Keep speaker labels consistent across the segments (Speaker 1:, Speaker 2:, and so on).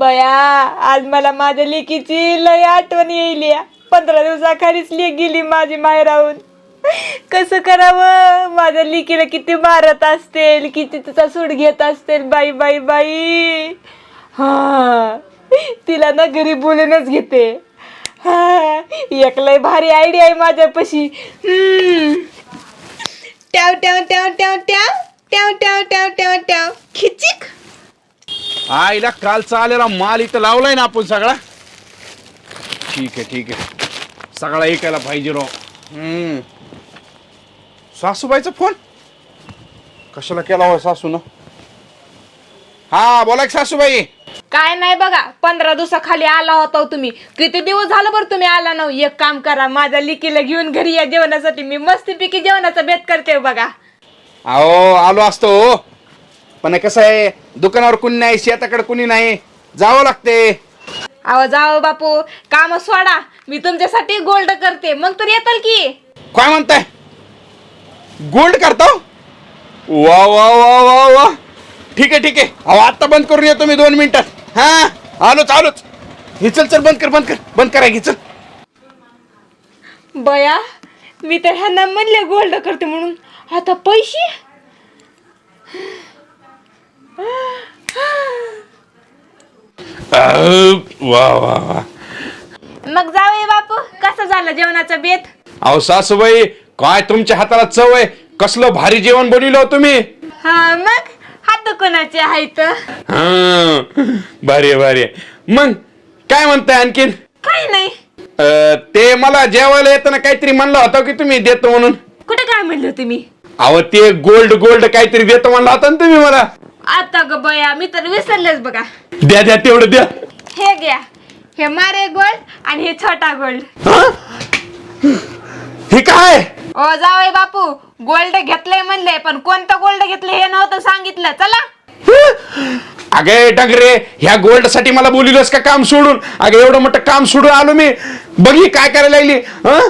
Speaker 1: बया आज मला माझ्या लेकीची लय आठवण येईल या. पंधरा दिवसाखालीच लेक गेली माझी माहेराहून. कसं करावं? माझ्या लेकीला किती मारत असतील किती तिचा सूट घेत असतील बाई बाई बाई. हा तिला ना घरी बोलूनच घेते. हा एक लय भारी आयडिया आहे माझ्यापाशी. हम्म. ट्याव ट्याव ट्याव ट्याव ट्याव. ट्याव ट्याव ट्याव ट्याव ट्याव. खिचिक.
Speaker 2: आईला कालचा आलेला माल इथं लावलाय ना आपण सगळा. ठीक आहे ठीक आहे. सगळा ऐकायला पाहिजे राव. हम्म. सासूबाईचा फोन? कशाला केला हो सासून? हा बोला की सासूबाई.
Speaker 1: काय नाही बघा पंधरा दिवसाखाली आला होता हो तुम्ही. किती दिवस झालं बरं तुम्ही आला ना एक काम करा माझ्या लिकीला घेऊन घरी या जेवणासाठी. मी मस्तपैकी जेवणाचा बेत करते बघा.
Speaker 2: अहो आलो असतो हो. पण कसं आहे दुकानावर कुणी नाही शेताकडे कुणी नाही. जावं लागते.
Speaker 1: अहो जाओ बापू. काम सोडा. मी तुमच्यासाठी गोल्ड करते. मग तर येताल की.
Speaker 2: काय म्हणताय? गोल्ड करतो? वा वा वा वा वा. ठीक आहे ठीक आहे. अहो आत्ता बंद करून येतो मी दोन मिनिटात. हा? आलोच आलोच. हे चल चल बंद कर बंद कर. बंद करा घे चल
Speaker 1: बया मी तर ह्यांना म्हणले गोल्ड करते म्हणून. आता पैसे?
Speaker 2: वा वा वा.
Speaker 1: मग जाऊया बापू कसं झालं जेवणाचा बेत?
Speaker 2: अहो सासूबाई काय तुमच्या हाताला चव आहे? कसलं भारी जेवण बनवलं हो तुम्ही?
Speaker 1: हा मग? हात कोणाचे आहेत
Speaker 2: हा भारी आहे भारी. आहे मग काय म्हणताय आणखीन?
Speaker 1: काय नाही.
Speaker 2: अं, ते मला जेवायला येताना काहीतरी म्हणलं होतं की तुम्ही देतो म्हणून.
Speaker 1: कुठे काय म्हणले तुम्ही
Speaker 2: अहो ते गोल्ड गोल्ड काहीतरी देतो म्हणला होता ना तुम्ही मला.
Speaker 1: आता ग बया मी तर विसरलेच बघा.
Speaker 2: द्या द्या तेवढं द्या.
Speaker 1: हे घ्या. हे मारे गोल्ड आणि हे छोटा गोल्ड
Speaker 2: हा? हे काय?
Speaker 1: ओ जावय बापू गोल्ड घेतलंय म्हणले पण कोणतं गोल्ड घेतलं हे नव्हतं सांगितलं. चला.
Speaker 2: अगे डगरे ह्या गोल्डसाठी मला बोलिलस का काम सोडून? अगे एवढं मोठं काम सोडून आलो मी. बघी काय करायला लागली हं?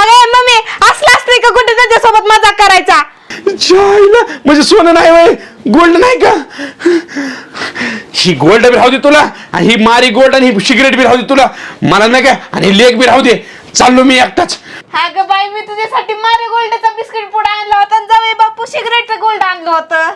Speaker 1: अरे मम्मी असलं असते का कुठे त्याच्यासोबत मजाक करायचा?
Speaker 2: जायला. म्हणजे सोनं नाही वय. गोल्ड नाही का? ही गोल्ड बी राहू दे तुला आणि ही मारी गोल्ड आणि ही सिगरेट बी राहू दे तुला. मला नाही का? आणि लेग बी राहू दे. चाललो मी एकटाच.
Speaker 1: हा ग बाई मी तुझ्यासाठी मारे गोल्डचा बिस्किट पुडा आणला होता जावे बापू सिगरेटचं गोल्ड आणलं होतं.